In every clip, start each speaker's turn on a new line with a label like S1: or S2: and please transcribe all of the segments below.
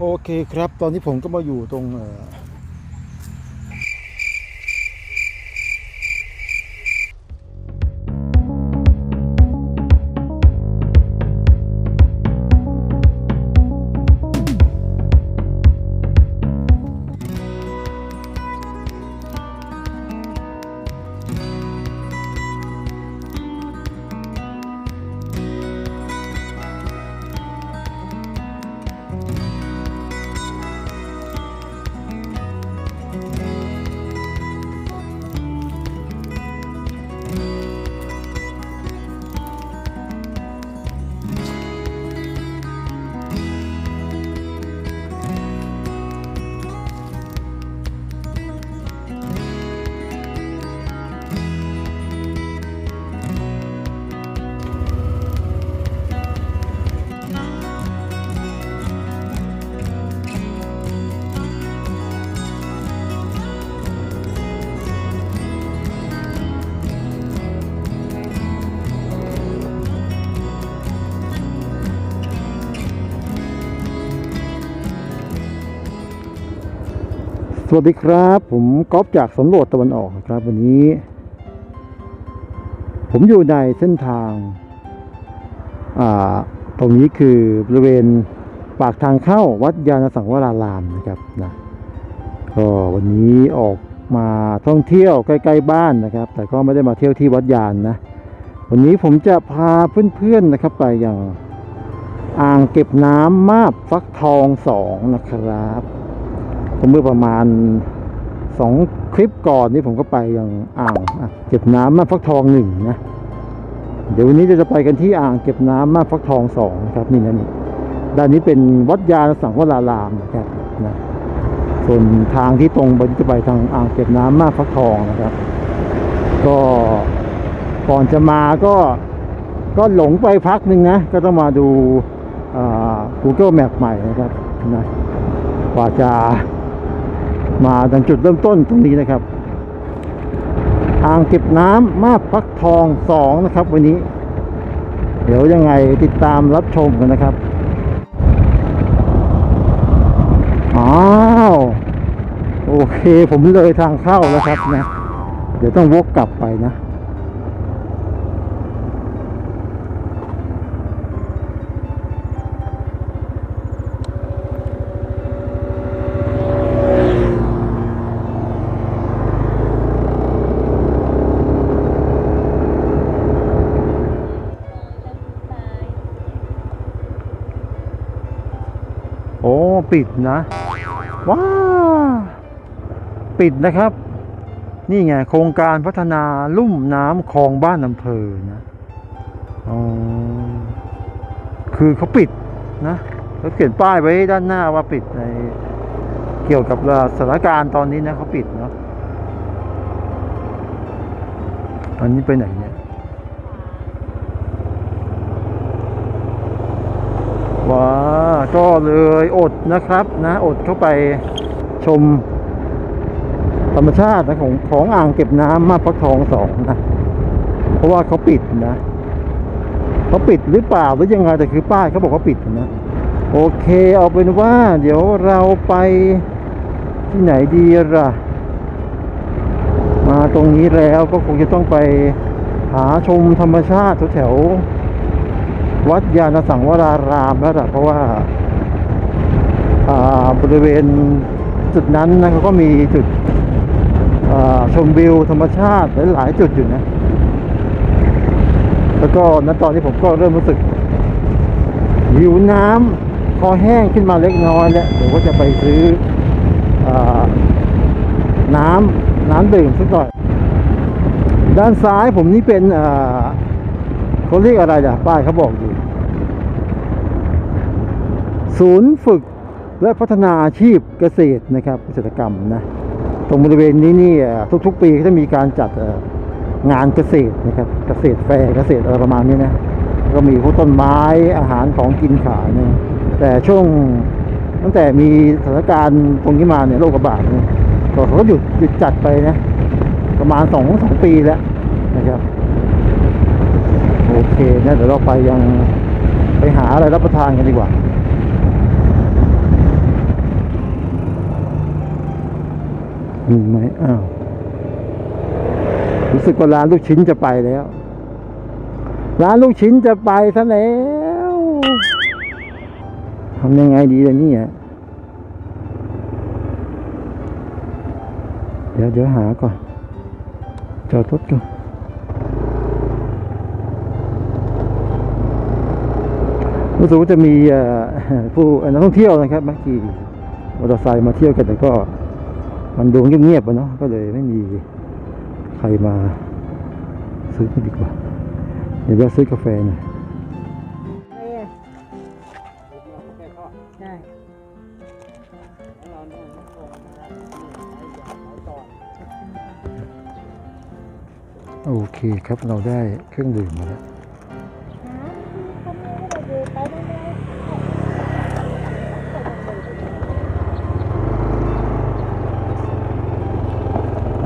S1: โอเคครับ ตอนนี้ผมก็มาอยู่ตรง วัสดีครับ ผมก๊อฟจากสำรวจตะวันออกครับ วันนี้ ผมอยู่ในเส้นทางอ่าตรงนี้คือบริเวณปากทางเข้าวัดยานสังวรารามนะครับนะก็วันนี้ออกมาท่องเที่ยวใกล้ ๆ บ้านนะครับ แต่ก็ไม่ได้มาเที่ยวที่วัดยานนะ วันนี้ผมจะพาเพื่อนๆนะครับ ไปอย่างอ่างเก็บน้ำมาบฟักทองสองนะครับ เมื่อประมาณสองคลิปก่อนนี่ผมก็ไปอย่างอ่างเก็บน้ำมาฟักทองหนึ่งนะเดี๋ยววันนี้จะไปกันที่อ่างเก็บน้ำมาฟักทองสองครับนี่นะนี่ด้านนี้เป็นวัดยาสังวรารามนะครับนะส่วนทางที่ตรงไปจะไปทางอ่างเก็บน้ำมาฟักทองนะครับ ก็ก่อนจะมาก็ก็หลงไปพักหนึ่งนะ ก็ต้องมาดูอ่า Google Map ใหม่นะครับนะกว่าจะ มาดังจุดเริ่มต้นตรงนี้นะครับ อ่างเก็บน้ำมาพักทองสองนะครับ วันนี้ เดี๋ยวยังไงติดตามรับชมกันนะครับอ้าวโอเคผมเลยทางเข้าแล้วครับนะ เดี๋ยวต้องวกกลับไปนะ อ้ปิดนะ ว้า ปิดนะครับ นี่ไงโครงการพัฒนาลุ่มน้ำคลองบ้านอำเภอนะอ๋อคือเขาปิดนะเขาเขียนป้ายไว้ด้านหน้าว่าปิดในเกี่ยวกับสถานการณ์ตอนนี้นะเขาปิดเนาะอันนี้ไปไหนเนี่ย ว้า ก็เลยอดนะครับนะอดเข้าไปชมธรรมชาตินะของของอ่างเก็บน้ำมาพักทองสองนะ เพราะว่าเขาปิดนะเขาปิดหรือเปล่าหรือยังไงแต่คือป้ายเขาบอกเขาปิดนะโอเคเอาเป็นว่า เดี๋ยวเราไปที่ไหนดีล่ะ มาตรงนี้แล้วก็คงจะต้องไปหาชมธรรมชาติแถวๆวั วัดยานสังวรารามแล้วล่ะเพราะว่าบริเวณจุดนั้นนะเขาก็มีจุดชมวิวธรรมชาติหลายจุดอยู่นะ แล้วก็ณตอนนี้ผมก็เริ่มรู้สึกหิวน้ำคอแห้งขึ้นมาเล็กน้อยแล้วเดี๋ยวก็จะไปซื้ออน้ำน้ำดื่มสักหน่อย ด้านซ้ายผมนี่เป็นเขาเรียกอะไรอะ ป้ายเขาบอกอยู่ ศูนย์ฝึกและพัฒนาอาชีพเกษตรนะครับเกษตรกรรมนะตรงบริเวณนี้นี่ทุกๆ ปีก็จะมีการจัดงานเกษตรนะครับเกษตรแฟร์เกษตรอะไรประมาณนี้นะก็มีพวกต้นไม้อาหารของกินขายนะแต่ช่วงตั้งแต่มีสถานการณ์ตรงนี้มาเนี่ยโรคระบาดเนี่ยก็เขาก็หยุดหยุดจัดไปนะประมาณสองสองปีแล้วนะครับโอเคนะเดี๋ยวเราไปยังไปหาอะไรรับประทานกันดีกว่า มีไหมอ้าวรู้สึกว่าร้านลูกชิ้นจะไปแล้ว ร้านลูกชิ้นจะไปซะแล้วทำยังไงดีล่ะเนี่ยเดี๋ยวเดี๋ยวหาก่อนจอดรถก่อนรู้สึกว่าจะมีผู้นักท่องเที่ยวนะครับมาขี่มอเตอร์ไซค์มาเที่ยวกันแต่ก็ มันดูเงียบๆอะเนาะก็เลยไม่มีใครมาซื้อกันดีกว่า เดี๋ยวแวะซื้อกาแฟหน่อย
S2: อะไรอะใช่
S1: โอเคครับเราได้เครื่องดื่มมาแล้ว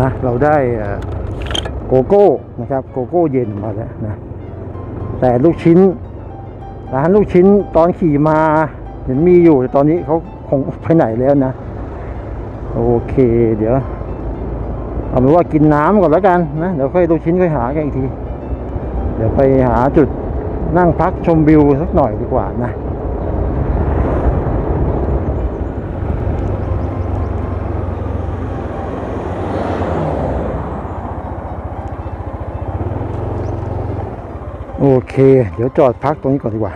S1: นะเราได้โกโก้นะครับโกโก้เย็นมาแล้วนะแต่ลูกชิ้นร้านลูกชิ้นตอนขี่มาเห็นมีอยู่แต่ตอนนี้เขาคงไปไหนแล้วนะ โอเค เดี๋ยวเอาเป็นว่ากินน้ำก่อนแล้วกันนะเดี๋ยวค่อยลูกชิ้นค่อยหากันอีกที เดี๋ยวไปหาจุดนั่งพักชมวิวสักหน่อยดีกว่านะ โอเค เดี๋ยวจอดพักตรงนี้ก่อนดีกว่า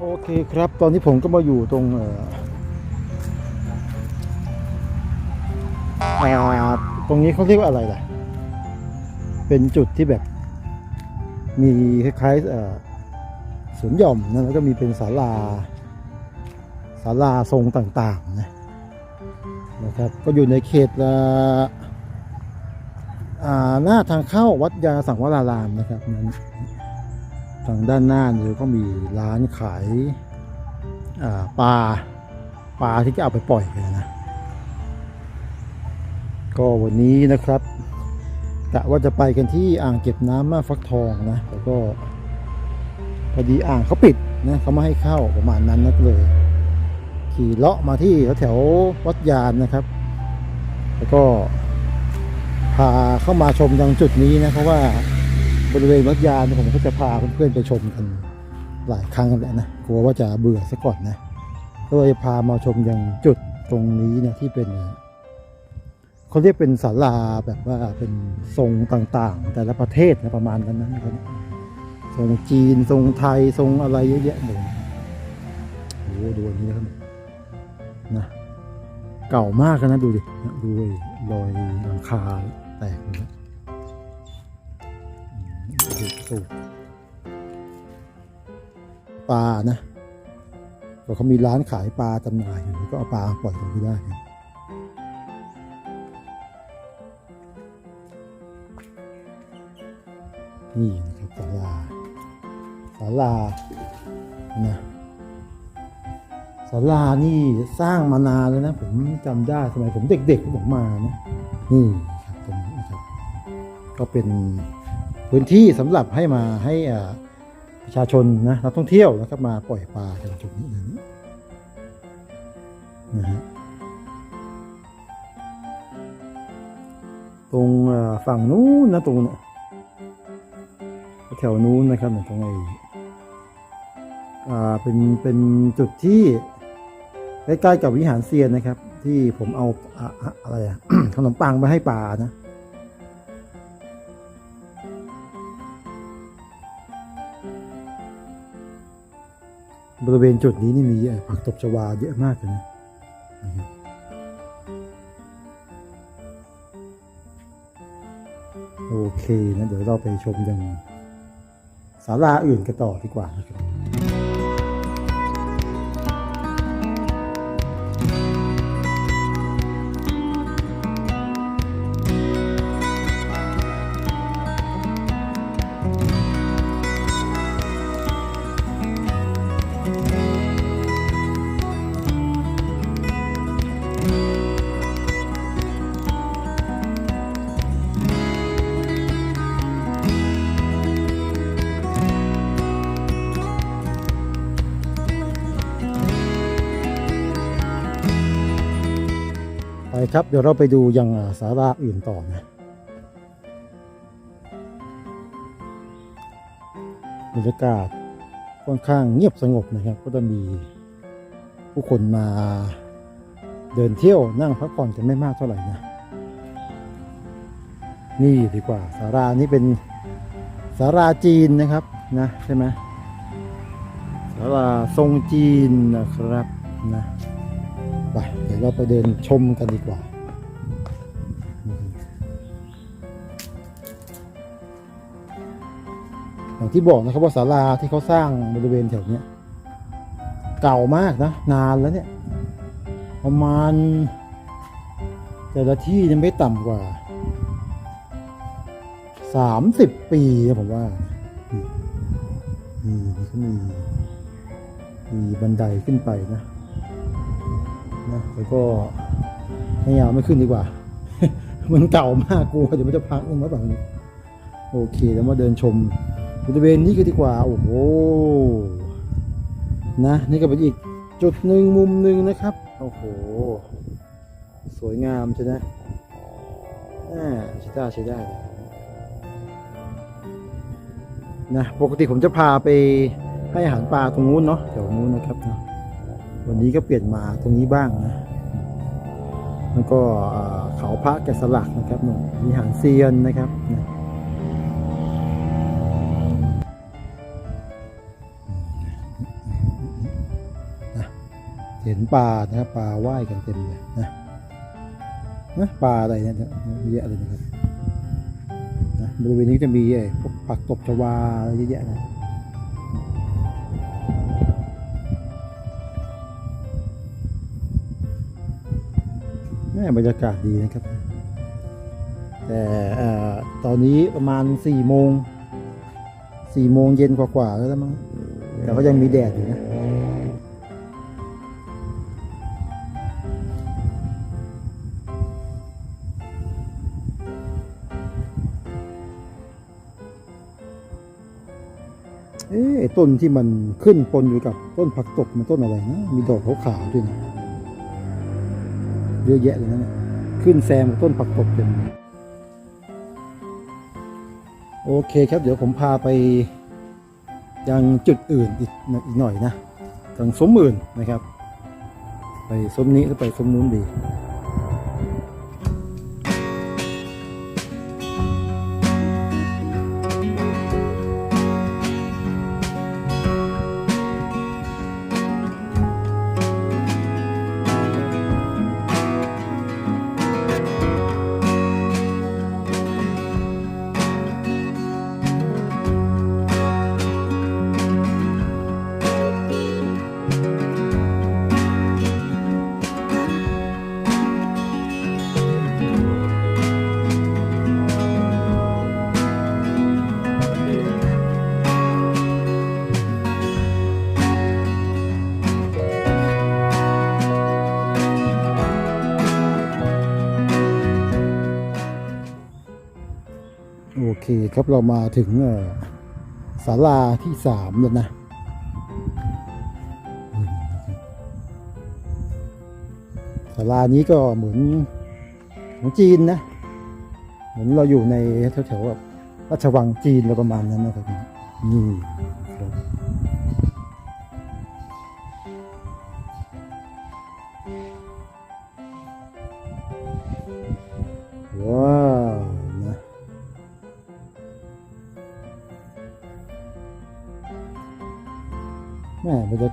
S1: โอเคครับ ตอนนี้ผมก็มาอยู่ตรงเออตรงนี้เขาเรียกว่าอะไรล่ะ เป็นจุดที่แบบ มีคล้ายๆเออสวนหย่อมนะแล้วก็มีเป็นศาลาศาลาทรงต่างๆนะนะครับ ก็อยู่ในเขตละ หน้าทางเข้าวัดยาสังวรารามนะครับนั้นทางด้านหน้าเนี่ยก็มีร้านขายาปลาปลาที่จะเอาไปปล่อยกันนะ ก็วันนี้นะครับกะว่าจะไปกันที่อ่างเก็บน้ำมาฟักทองนะแต่ก็พอดีอ่างเขาปิดนะเขาไม่ให้เข้าประมาณนั้นนักเลย ขี่เลาะมาที่แถววัดยานนะครับ แล้วก็ พาเข้ามาชมยังจุดนี้นะเพราะว่าบริเวณวัดยานผมก็จะพาเพื่อนๆไปชมกันหลายครั้งกันแล้วนะกลัวว่าจะเบื่อซะก่อนนะก็เลยพามาชมยังจุดตรงนี้นะที่เป็นเขาเรียกเป็นศาลาแบบว่าเป็นทรงต่างๆ แต่ละประเทศนะประมาณนั้นนะครับทรงจีนทรงไทยทรงอะไรเยอะแยะหมดโอ้โหดูอันนี้นะครับนะเก่ามากนะดูดิดูรอยหลังคา แตกนะอืมดูสูบปลานะก็เขามีร้านขายปลาจำหน่ายอยู่ก็เอาปลาปล่อยตรงนี้ได้นะนี่นะครับศาลาศาลานะศาลานี่สร้างมานานแล้วนะ ผมจำได้สมัยผมเด็กๆผมมานะนี่ครับตรงนี้นะครับ ก็เป็นพื้นที่สำหรับให้มาให้ประชาชนนะนักท่องเที่ยวนะครับมาปล่อยปลากันจุดนี้นะฮะตรงฝั่งนู้นนะตรงเนี้ยแถวนู้นนะครับเนี่ยตรงไอ้อ่าเป็นเป็นจุดที่ใกล้ๆกับวิหารเซียนนะครับ ที่ผมเอาอะอะอะไรอะขนมปังไปให้ปลานะ บริเวณจุดนี้นี่มีผักตบชวาเยอะมากเลยนะโอเคนะเดี๋ยวเราไปชมยังศาลาอื่นกันต่อดีกว่านะครับ ครับ เดี๋ยวเราไปดูยังอ่าศาลาอื่นต่อนะบรรยากาศค่อนข้างเงียบสงบนะครับ ก็จะมีผู้คนมาเดินเที่ยวนั่งพักผ่อนกันไม่มากเท่าไหร่นะ นี่ดีกว่าสารานี้เป็นสาราจีนนะครับนะใช่ไหมสาราทรงจีนนะครับนะ ไปเดี๋ยวเราไปเดินชมกันดีกว่าอย่างที่บอกนะครับว่าศาลาที่เขาสร้างบริเวณแถวนี้เก่ามากนะ นานแล้วเนี่ยประมาณ แต่ละที่ยังไม่ต่ำกว่าสามสิบปีนะผมว่าอืมนี่เขามีมีบันไดขึ้นไปนะ นะแล้วก็ไม่เอาไม่ขึ้นดีกว่า มันเก่ามากกลัวเดี๋ยวมันจะพังลงมาแบบนี้โอเคแล้วมาเดินชมบริเวณนี้ก็ดีกว่า โอ้โหนะนี่ก็เป็นอีกจุดหนึ่งมุมหนึ่งนะครับ โอ้โห สวยงามใช่ไหมอ่าใช้ได้ใช้ได้นะปกติผมจะพาไปให้อาหารปลาตรงนู้นเนาะแถวนู้นนะครับเนาะ วันนี้ก็เปลี่ยนมาตรงนี้บ้างนะแล้วก็เขาพระแกะสลักนะครับเนาะมีหางเซียนนะครับนะเห็นปลานะครับปลาว่ายกันเต็มเลยนะนะปลาอะไรเนี่ยเยอะเลยนะครับนะบริเวณนี้จะมีไอ้พวกผักตบชวาเยอะแยะนะ บรรยากาศดีนะครับ แต่ตอนนี้ประมาณสี่โมงสี่โมงเย็นกว่าๆแล้วมั้งแต่ก็ยังมีแดดอยู่นะเอ๊ต้นที่มันขึ้นปนอยู่กับต้นผักตบมันต้นอะไรนะ มีดอกขาวๆด้วยนะ เยอะแยะเลยนะเนี่ยขึ้นแซมต้นผักตบเต็มเลยโอเคครับ เดี๋ยวผมพาไปยังจุดอื่นอีกอีกหน่อยนะทางสมมื่นนะครับ ไปสมนี้หรือไปสมนู้นดี เคครับเรามาถึงศาลาที่สามแล้วนะ ศาลานี้ก็เหมือนของจีนนะ เหมือนเราอยู่ในแถวๆแบบราชวังจีนอะไรประมาณนั้นนะครับนี่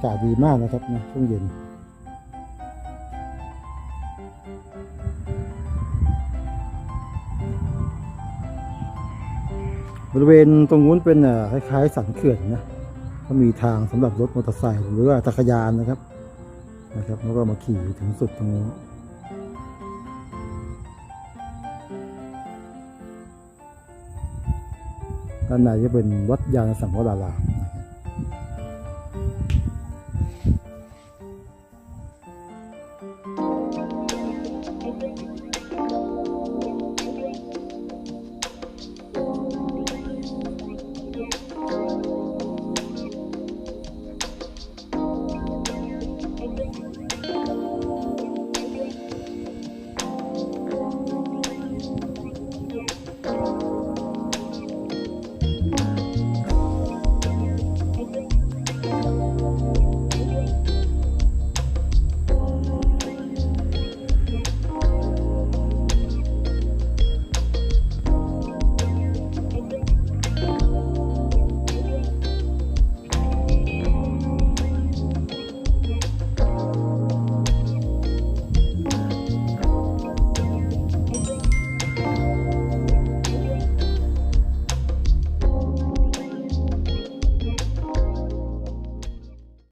S1: ากาศดีมากนะครับนะช่วงเย็น บริเวณตรงนู้นเป็นคล้ายๆสันเขื่อนนะก็มีทางสำหรับรถมอเตอร์ไซค์หรือว่าจักรยานนะครับนะครับแล้วก็มาขี่ถึงสุดตรงนู้นด้านในจะเป็นวัดยานสังวราราม